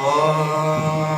Oh.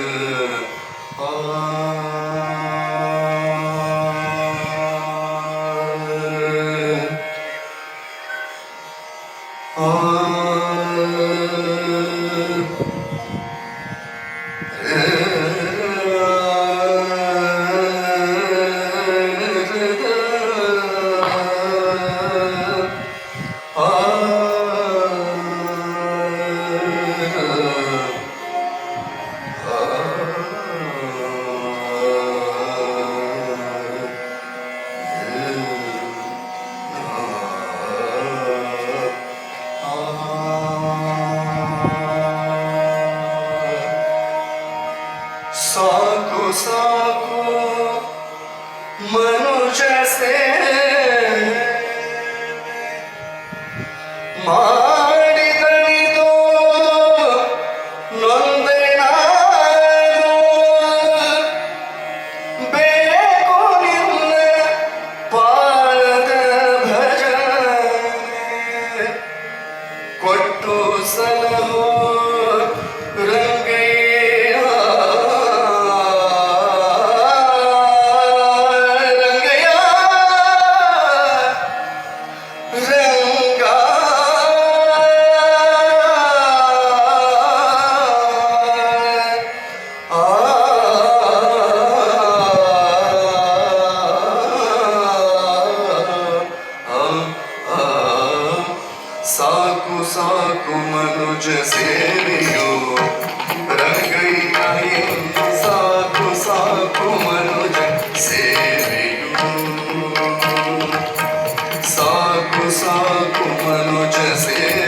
I'm sorry. तुझसे मियो रह गई नहीं साखो साखो मनुज से मियो साखो साखो मनुज से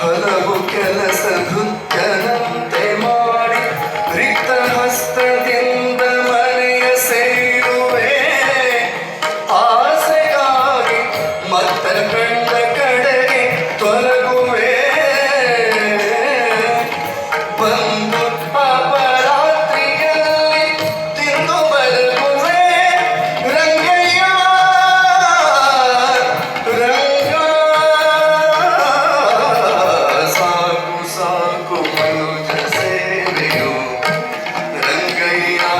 Hala bu kellesen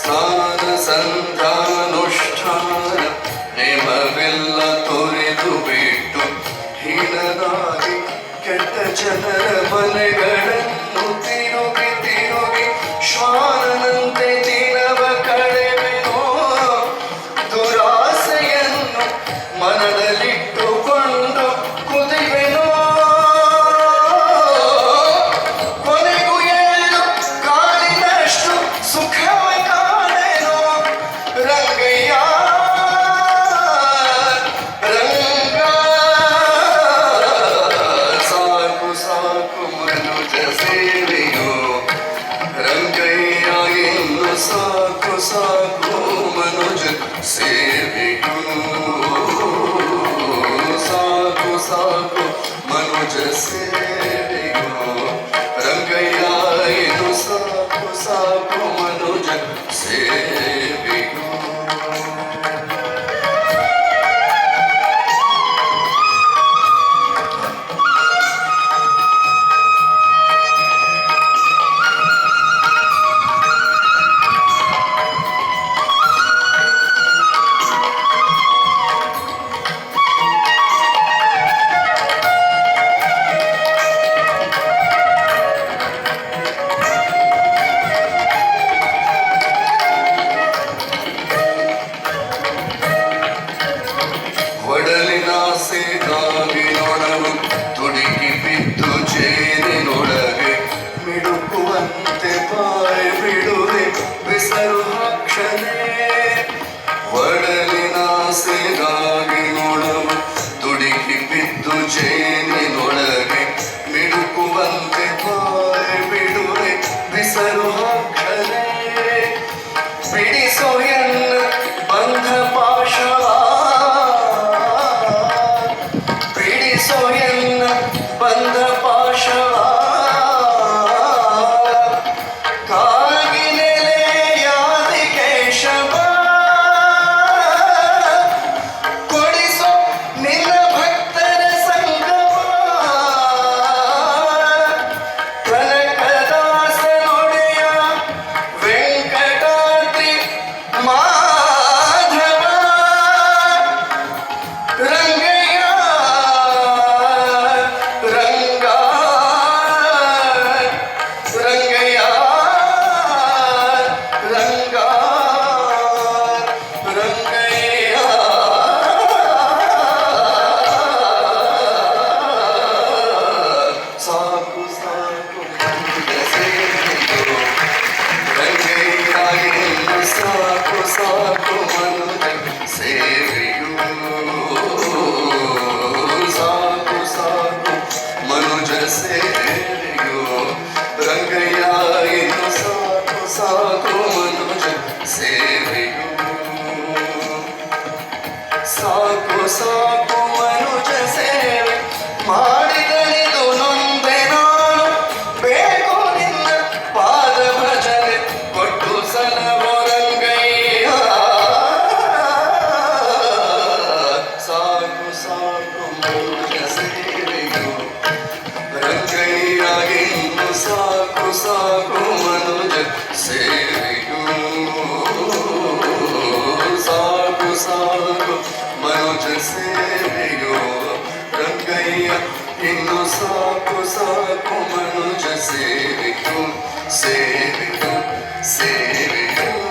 ಸ್ಥಾನ ಸಂತಾನುಷ್ಠಾನ ಪ್ರೇಮವೆಲ್ಲ ತೊರೆದು ಬಿಟ್ಟು ಹೀನನಾಗಿ ಕೆಟ್ಟ ಜನರ ಮನೆಗಳಲ್ಲಿ এখন Inno sapo sapo mano ja sevikyo sevikyo sevikyo